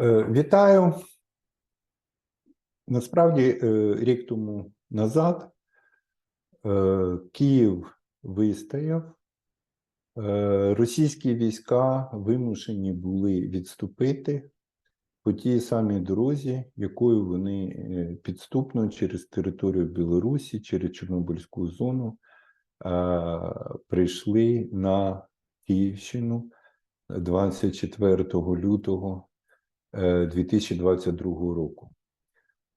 Е, Вітаю. Насправді, е, рік тому назад е, Київ вистояв, російські війська вимушені були відступити по тій самій дорозі, якою вони підступно через територію Білорусі, через Чорнобильську зону прийшли на Київщину 24 лютого 2022 року.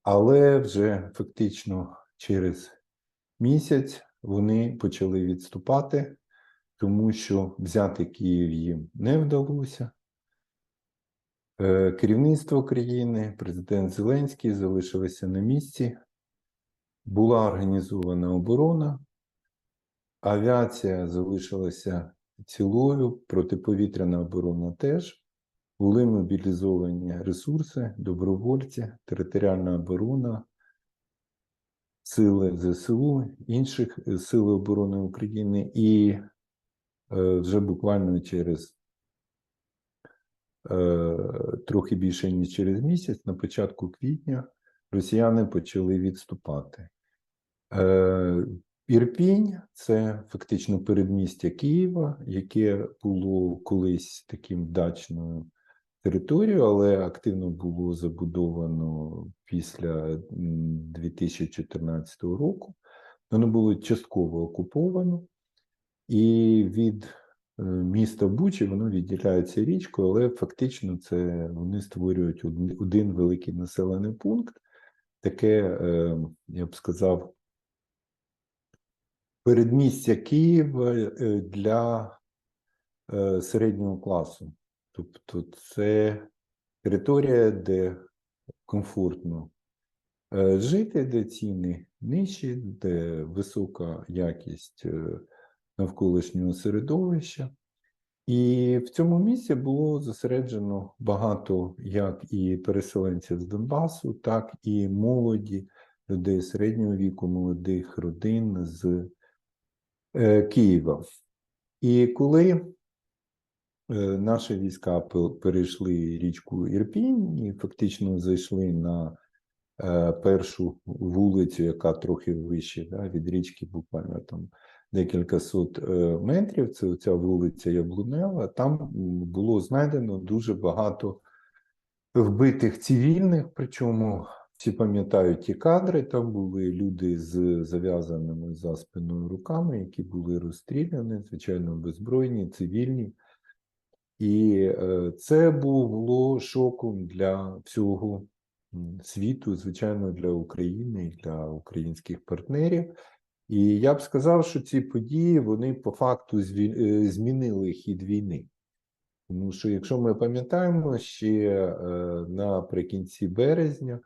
Але вже фактично через місяць вони почали відступати, тому що взяти Київ їм не вдалося. Е, Керівництво країни, президент Зеленський залишилися на місці. Була організована оборона, авіація залишилася цілою, протиповітряна оборона теж. Були мобілізовані ресурси, добровольці, територіальна оборона, сили ЗСУ, інших е, сил оборони України, і е, вже буквально через е, трохи більше ніж через місяць, на початку квітня, росіяни почали відступати. Ірпінь це фактично передмістя Києва, яке було колись таким дачною територію, але активно було забудовано після 2014 року. Воно було частково окуповано, і від е, міста Бучі воно відділяється річкою, але фактично це вони створюють один, великий населений пункт. Таке, е, я б сказав, передмістя Києва е, для середнього класу. Тобто це територія, де комфортно е, жити, де ціни нижчі, де висока якість е, навколишнього середовища. І в цьому місці було зосереджено багато як і переселенців з Донбасу, так і молоді, людей середнього віку, молодих родин з е, Києва. І коли наші війська пе- перейшли річку Ірпінь і фактично зайшли на е, першу вулицю, яка трохи вище да, від річки, буквально там декілька сот е, метрів. Це ця вулиця Яблунева. Там було знайдено дуже багато вбитих цивільних, причому всі пам'ятають ті кадри. Там були люди з зав'язаними за спиною руками, які були розстріляні, звичайно, беззбройні, цивільні. І е, це було шоком для всього світу, звичайно, для України і для українських партнерів. І я б сказав, що ці події вони по факту е, змінили хід війни. Тому що, якщо ми пам'ятаємо, ще е, наприкінці березня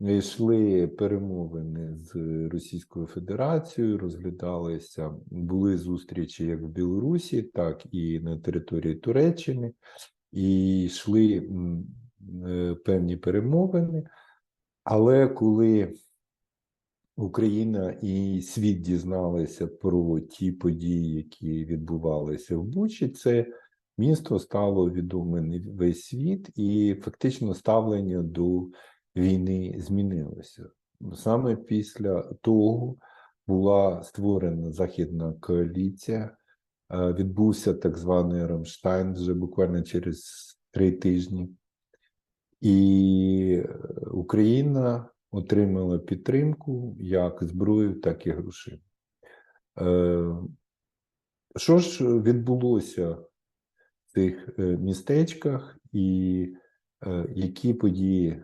йшли перемовини з Російською Федерацією, розглядалися, були зустрічі як в Білорусі, так і на території Туреччини, і йшли е, певні перемовини. Але коли Україна і світ дізналися про ті події, які відбувалися в Бучі, це місто стало відоме весь світ, і фактично ставлення до війни змінилося. Саме після того була створена західна коаліція, е, відбувся так званий Рамштайн вже буквально через три тижні. І е, Україна отримала підтримку як зброю, так і грошима. Е, Що ж відбулося в цих містечках, і які події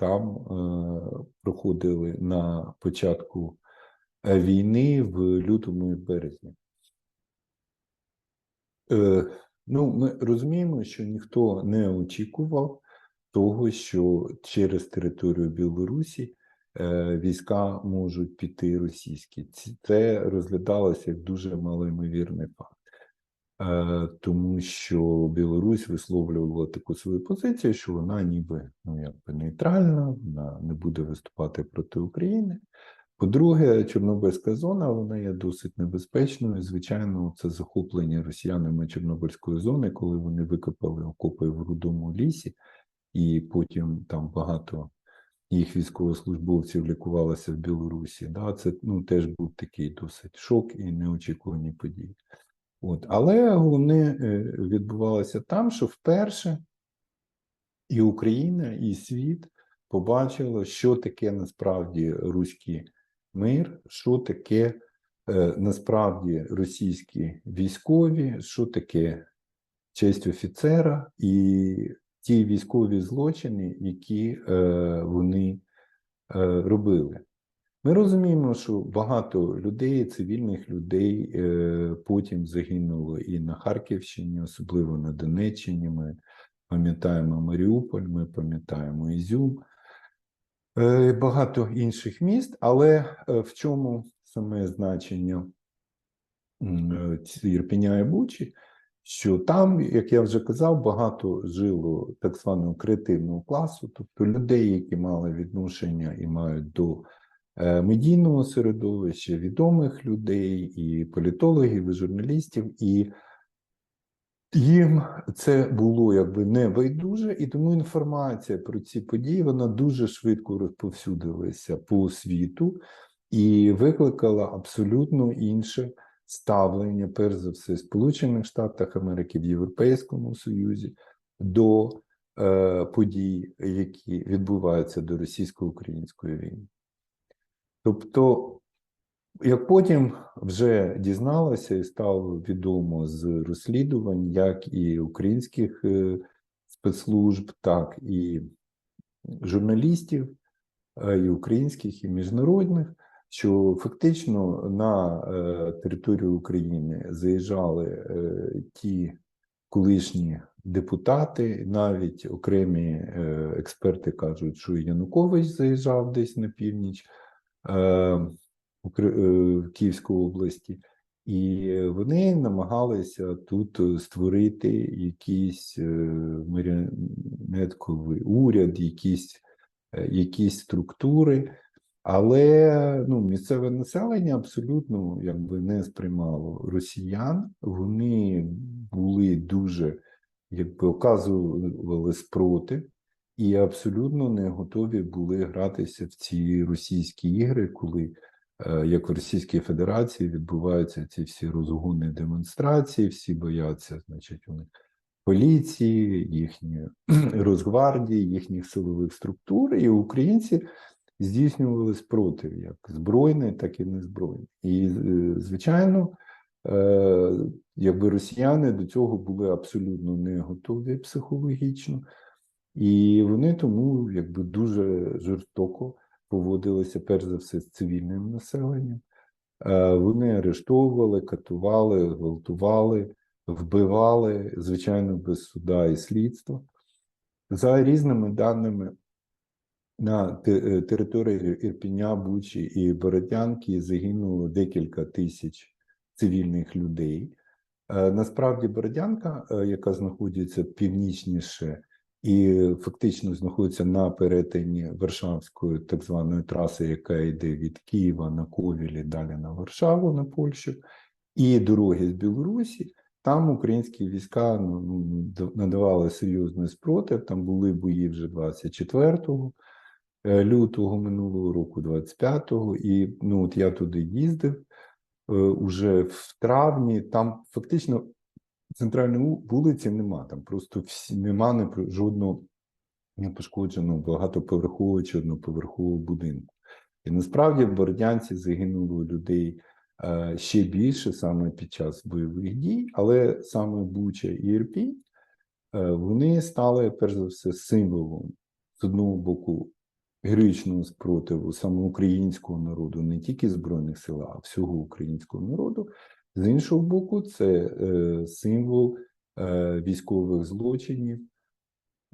там е, проходили на початку війни в лютому і березні? Е, Ну, ми розуміємо, що ніхто не очікував того, що через територію Білорусі е, війська можуть піти російські. Це розглядалося як дуже малоймовірний факт, тому що Білорусь висловлювала таку свою позицію, що вона ніби ну, якби нейтральна, вона не буде виступати проти України. По-друге, Чорнобильська зона вона є досить небезпечною. Звичайно, це захоплення росіянами Чорнобильської зони, коли вони викопали окопи в рудому лісі і потім там багато їх військовослужбовців лікувалося в Білорусі. Да, це ну, теж був такий досить шок і неочікувані події. От, але головне е, відбувалося там, що вперше і Україна, і світ побачили, що таке насправді руський мир, що таке е, насправді російські військові, що таке честь офіцера і ті військові злочини, які е, вони робили. Ми розуміємо, що багато людей, цивільних людей, е, потім загинуло і на Харківщині, особливо на Донеччині. Ми пам'ятаємо Маріуполь, ми пам'ятаємо Ізюм, е, багато інших міст, але е, в чому саме значення Ірпеня і Бучі? Що там, як я вже казав, багато жило так званого креативного класу, тобто людей, які мали відношення і мають до медійного середовища, відомих людей, і політологів, і журналістів, і їм це було якби не байдуже, і тому інформація про ці події вона дуже швидко розповсюдилася по світу і викликала абсолютно інше ставлення, перш за все, Сполучених Штатах Америки, в Європейському Союзі до е, подій, які відбуваються до російсько-української війни. Тобто, як потім вже дізналося і стало відомо з розслідувань, як і українських е, спецслужб, так і журналістів, е, і українських, і міжнародних, що фактично на е, територію України заїжджали ті колишні депутати, навіть окремі експерти кажуть, що Янукович заїжджав десь на північ в Київської області, і вони намагалися тут е, створити якийсь е, маріонетковий уряд, якісь, е, якісь структури. Але ну, місцеве населення абсолютно якби не сприймало росіян. Вони були дуже якби оказували спротив і абсолютно не готові були гратися в ці російські ігри, коли е, як в Російській Федерації відбуваються ці всі розгони демонстрації, всі бояться, значить, у них поліції, їхньої Росгвардії, їхніх силових структур, і українці здійснювали спротив як збройний, так і незбройний. І, е, звичайно, е, якби росіяни до цього були абсолютно не готові психологічно, і вони тому якби дуже жорстоко поводилися, перш за все, з цивільним населенням. Е, Вони арештовували, катували, гвалтували, вбивали, звичайно, без суда і слідства. За різними даними, на е, території Ірпіня, Бучі і Бородянки загинуло декілька тисяч цивільних людей. Е, Насправді, Бородянка, яка знаходиться північніше і фактично знаходиться на перетині Варшавської так званої траси, яка йде від Києва на Ковілі, далі на Варшаву, на Польщу, і дороги з Білорусі. Там українські війська ну, ну, надавали серйозний спротив. Там були бої вже 24 е, лютого минулого року, 25-го, і ну от я туди їздив е, уже в травні. Там фактично центральної вулиці нема. Там просто всі нема не жодного непошкодженого багатоповерхового чи одноповерхового будинку. І насправді в Бородянці загинуло людей е, ще більше саме під час бойових дій, але саме Буча і Ірпінь е, вони стали перш за все символом з одного боку героїчного спротиву саме українського народу, не тільки збройних сил, а всього українського народу. З іншого боку, це е, символ е, військових злочинів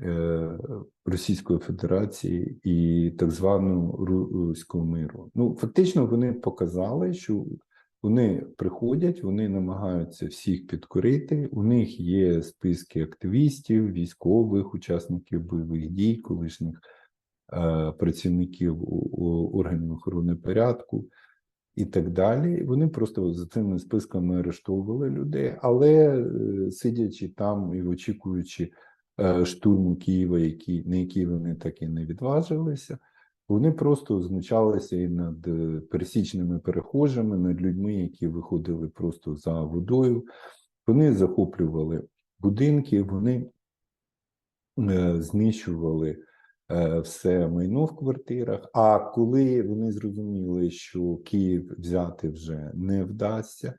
е, Російської Федерації і так званого руського миру. Ну, фактично, вони показали, що вони приходять, вони намагаються всіх підкорити. У них є списки активістів, військових, учасників бойових дій, колишніх е, працівників органів охорони порядку і так далі. Вони просто за цими списками арештовували людей, але е, сидячи там і очікуючи е, штурму Києва, які, на які вони так і не відважилися. Вони просто знущалися і над е, пересічними перехожими, над людьми, які виходили просто за водою. Вони захоплювали будинки, вони знищували все майно в квартирах. А коли вони зрозуміли, що Київ взяти вже не вдасться,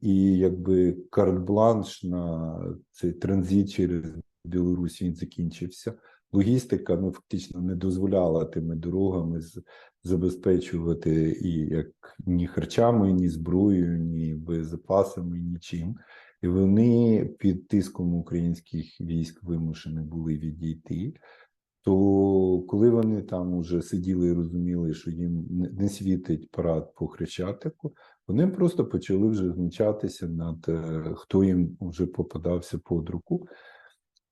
і якби карт-бланш на цей транзит через Білорусь він закінчився. Логістика ну, фактично не дозволяла тими дорогами забезпечувати і як ні харчами, ні зброєю, ні боєзапасами, нічим. І вони під тиском українських військ вимушені були відійти. То коли вони там уже сиділи і розуміли, що їм не- світить парад по Хрещатику, вони просто почали вже знущатися над е, хто їм вже попадався під руку.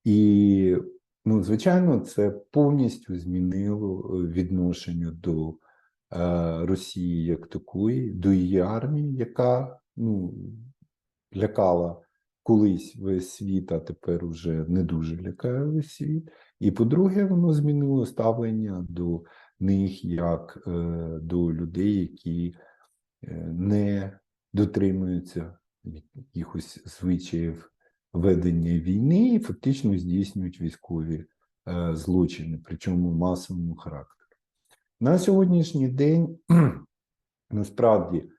І, ну, звичайно, це повністю змінило е, відношення до е, Росії як такої, до її армії, яка ну, лякала колись весь світ, а тепер уже не дуже лякає весь світ. І по-друге, воно змінило ставлення до них як е, до людей, які е, не дотримуються якихось звичаїв ведення війни і фактично здійснюють військові е, злочини, причому масовому характеру. На сьогоднішній день насправді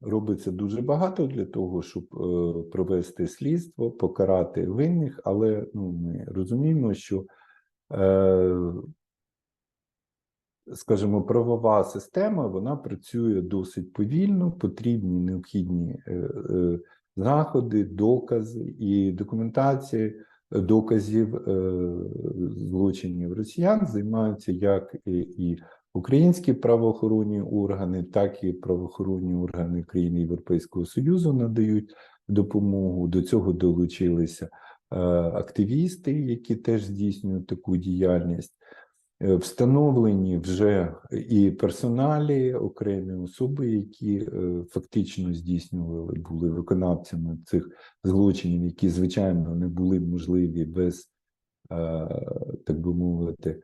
робиться дуже багато для того, щоб е, провести слідство, покарати винних, але ну, ми розуміємо, що е, скажімо, правова система вона працює досить повільно, потрібні необхідні е, е, заходи, докази і документація е, доказів е, злочинів росіян займаються як і українські правоохоронні органи, так і правоохоронні органи країн Європейського Союзу надають допомогу. До цього долучилися е, активісти, які теж здійснюють таку діяльність. Е, Встановлені вже і персоналі, окремі особи, які е, фактично здійснювали, були виконавцями цих злочинів, які, звичайно, не були можливі без, так би мовити,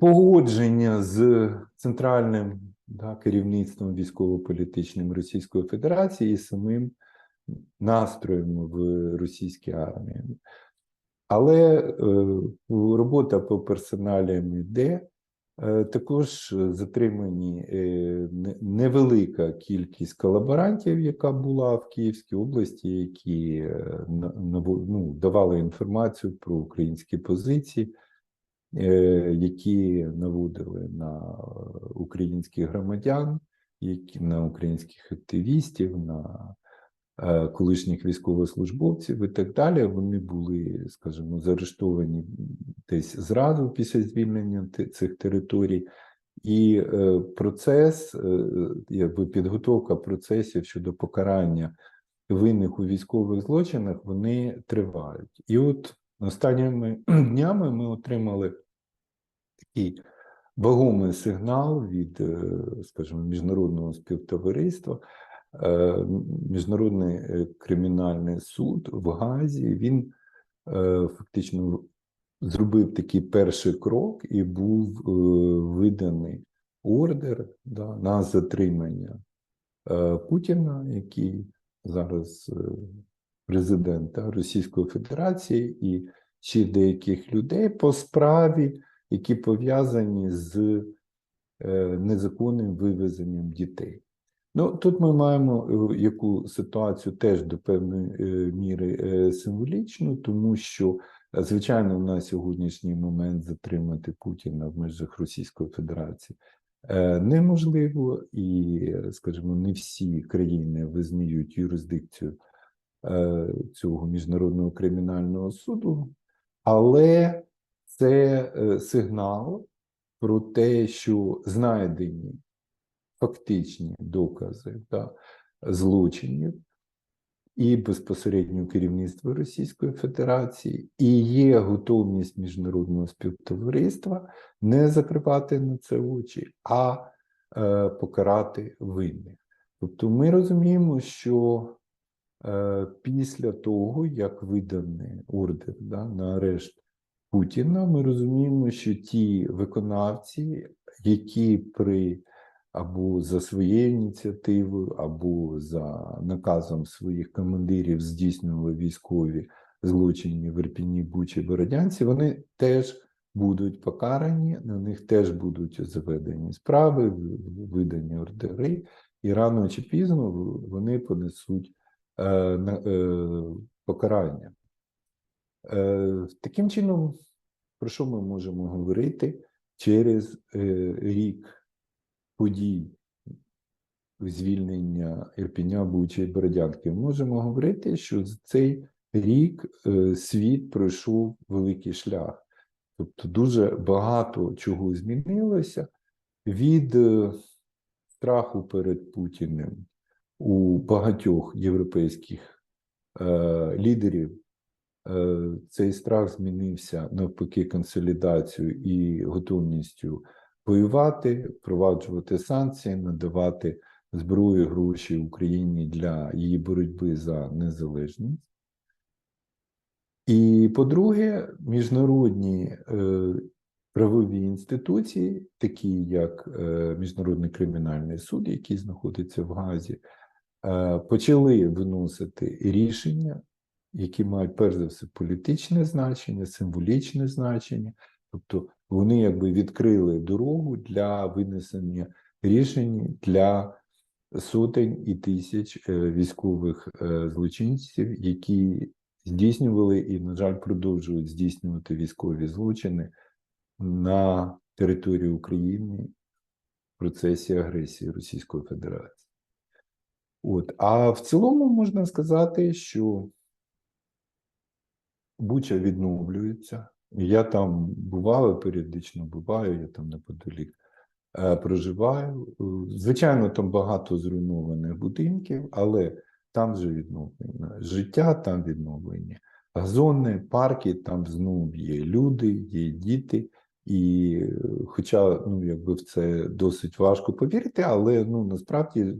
погодження з центральним да, керівництвом військово-політичним Російської Федерації і самим настроєм в російській армії. Але е, робота по персоналям йде. Е, також затримані е, невелика кількість колаборантів, яка була в Київській області, які е, ну, давали інформацію про українські позиції, е, які наводили на українських громадян, які на українських активістів, на е, колишніх військовослужбовців і так далі. Вони були, скажімо, заарештовані десь зразу після звільнення цих територій. І е, процес, е, якби підготовка процесів щодо покарання винних у військових злочинах, вони тривають. І от останніми днями ми отримали такий вагомий сигнал від, е, скажімо, міжнародного співтовариства. Е, Міжнародний е, кримінальний суд в Газі він фактично зробив такий перший крок і був виданий ордер да, на затримання Путіна, який зараз президент да, Російської Федерації, і ще деяких людей по справі, які пов'язані з е, незаконним вивезенням дітей. Ну, тут ми маємо е, яку ситуацію теж до певної е, міри символічну, тому що, звичайно, на сьогоднішній момент затримати Путіна в межах Російської Федерації неможливо, і, скажімо, не всі країни визнають юрисдикцію цього міжнародного кримінального суду, але це е, сигнал про те, що знайдені фактичні докази да, злочинів і безпосередньо керівництва Російської Федерації, і є готовність міжнародного співтовариства не закривати на це очі, а е, покарати винних. Тобто ми розуміємо, що е, після того, як виданий ордер да, на арешт Путіна, ми розуміємо, що ті виконавці, які при або за своєю ініціативою, або за наказом своїх командирів здійснювали військові злочини в Ірпіні, Бучі, Бородянці, вони теж будуть покарані, на них теж будуть заведені справи, видані ордери, і рано чи пізно вони понесуть е, е, покарання. Е, таким чином, про що ми можемо говорити через е, рік подій звільнення Ірпіня, Бучі і Бородянки? Можемо говорити, що за цей рік е, світ пройшов великий шлях. Тобто дуже багато чого змінилося від е, страху перед Путіним у багатьох європейських е, лідерів. Е, цей страх змінився навпаки консолідацією і готовністю воювати, впроваджувати санкції, надавати зброю, гроші Україні для її боротьби за незалежність. І по-друге, міжнародні е, правові інституції, такі як е, Міжнародний кримінальний суд, який знаходиться в Газі, почали виносити рішення, які мають перш за все політичне значення, символічне значення, тобто вони якби відкрили дорогу для винесення рішень для сотень і тисяч е, військових е, злочинців, які здійснювали і, на жаль, продовжують здійснювати військові злочини на території України в процесі агресії Російської Федерації. От. А в цілому можна сказати, що Буча відновлюється. Я там буваю, періодично буваю, я там неподалік е, проживаю. Е, Звичайно, там багато зруйнованих будинків, але там вже відновлення. Життя там відновлення. Газони, парки, там знов є люди, є діти. І е, хоча ну, якби в це досить важко повірити, але ну, насправді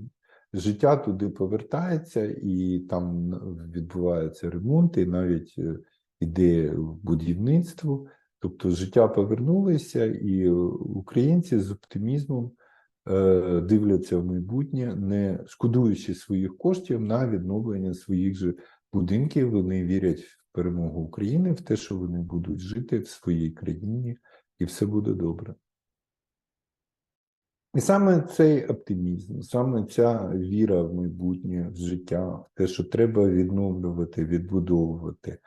життя туди повертається, і там відбувається ремонт, і навіть е, іде будівництво. Тобто життя повернулося, і українці з оптимізмом е, дивляться в майбутнє, не шкодуючи своїх коштів на відновлення своїх же будинків. Вони вірять в перемогу України, в те, що вони будуть жити в своїй країні, і все буде добре. І саме цей оптимізм, саме ця віра в майбутнє, в життя, в те, що треба відновлювати, відбудовувати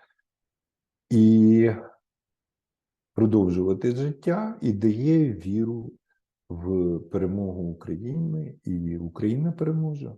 і продовжувати життя, і дає віру в перемогу України, і Україна переможе.